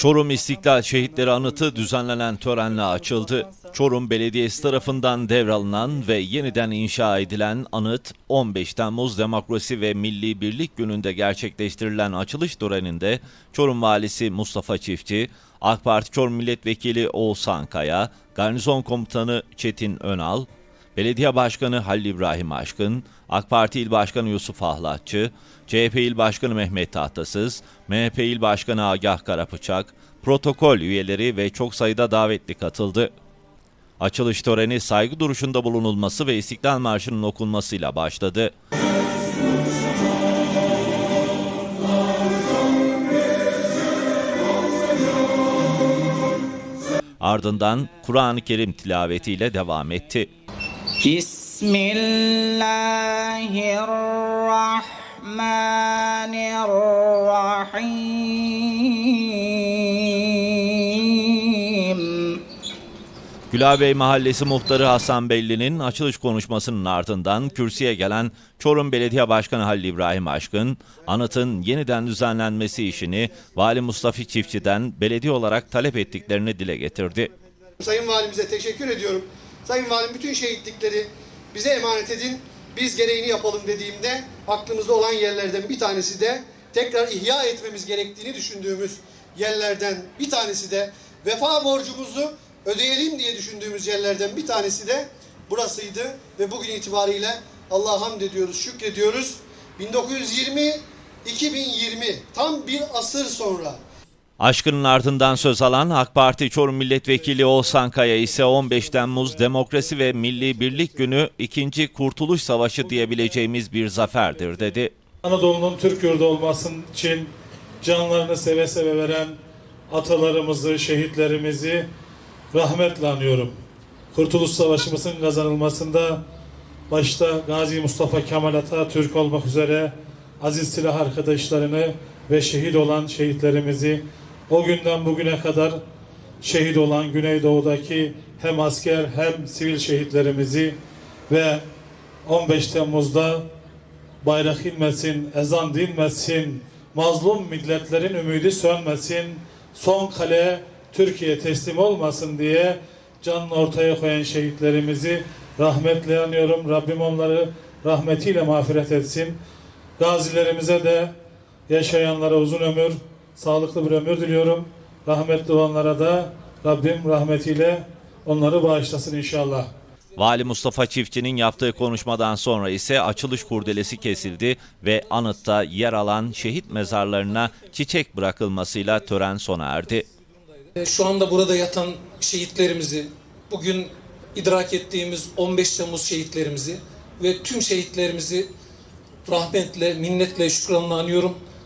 Çorum İstiklal Şehitleri Anıtı düzenlenen törenle açıldı. Çorum Belediyesi tarafından devralınan ve yeniden inşa edilen anıt 15 Temmuz Demokrasi ve Milli Birlik Günü'nde gerçekleştirilen açılış töreninde Çorum Valisi Mustafa Çiftçi, AK Parti Çorum Milletvekili Oğuzhan Kaya, Garnizon Komutanı Çetin Önal, Belediye Başkanı Halil İbrahim Aşkın, AK Parti İl Başkanı Yusuf Ahlatçı, CHP İl Başkanı Mehmet Tahtasız, MHP İl Başkanı Agah Karapıçak, protokol üyeleri ve çok sayıda davetli katıldı. Açılış töreni saygı duruşunda bulunulması ve İstiklal Marşı'nın okunmasıyla başladı. Ardından Kur'an-ı Kerim tilavetiyle devam etti. بسم الله الرحمن الرحيم Gülabey Mahallesi Muhtarı Hasan Belli'nin açılış konuşmasının ardından kürsüye gelen Çorum Belediye Başkanı Halil İbrahim Aşkın, anıtın yeniden düzenlenmesi işini Vali Mustafa Çiftçi'den belediye olarak talep ettiklerini dile getirdi. Sayın Valimize teşekkür ediyorum. Sayın Valim bütün şehitlikleri bize emanet edin. Biz gereğini yapalım dediğimde aklımızda olan yerlerden bir tanesi de tekrar ihya etmemiz gerektiğini düşündüğümüz yerlerden bir tanesi de vefa borcumuzu ödeyelim diye düşündüğümüz yerlerden bir tanesi de burasıydı ve bugün itibariyle Allah'a hamd ediyoruz, şükrediyoruz. 1920 2020 tam bir asır sonra Aşkının ardından söz alan AK Parti Çorum Milletvekili Oğuzhan Kaya ise 15 Temmuz Demokrasi ve Milli Birlik Günü ikinci Kurtuluş Savaşı diyebileceğimiz bir zaferdir dedi. Anadolu'nun Türk yurdu olmasın için canlarını seve seve veren atalarımızı, şehitlerimizi rahmetle anıyorum. Kurtuluş Savaşımızın kazanılmasında başta Gazi Mustafa Kemal Atatürk olmak üzere aziz silah arkadaşlarını ve şehit olan şehitlerimizi o günden bugüne kadar şehit olan Güneydoğu'daki hem asker hem sivil şehitlerimizi ve 15 Temmuz'da bayrak inmesin, ezan dinmesin, mazlum milletlerin ümidi sönmesin, son kale Türkiye teslim olmasın diye canını ortaya koyan şehitlerimizi rahmetle anıyorum. Rabbim onları rahmetiyle mağfiret etsin. Gazilerimize de yaşayanlara uzun ömür, sağlıklı bir ömür diliyorum. Rahmetli olanlara da Rabbim rahmetiyle onları bağışlasın inşallah. Vali Mustafa Çiftçi'nin yaptığı konuşmadan sonra ise açılış kurdelesi kesildi ve anıtta yer alan şehit mezarlarına çiçek bırakılmasıyla tören sona erdi. E, Şu anda burada yatan şehitlerimizi, bugün idrak ettiğimiz 15 Temmuz şehitlerimizi ve tüm şehitlerimizi rahmetle, minnetle, şükranla anıyorum.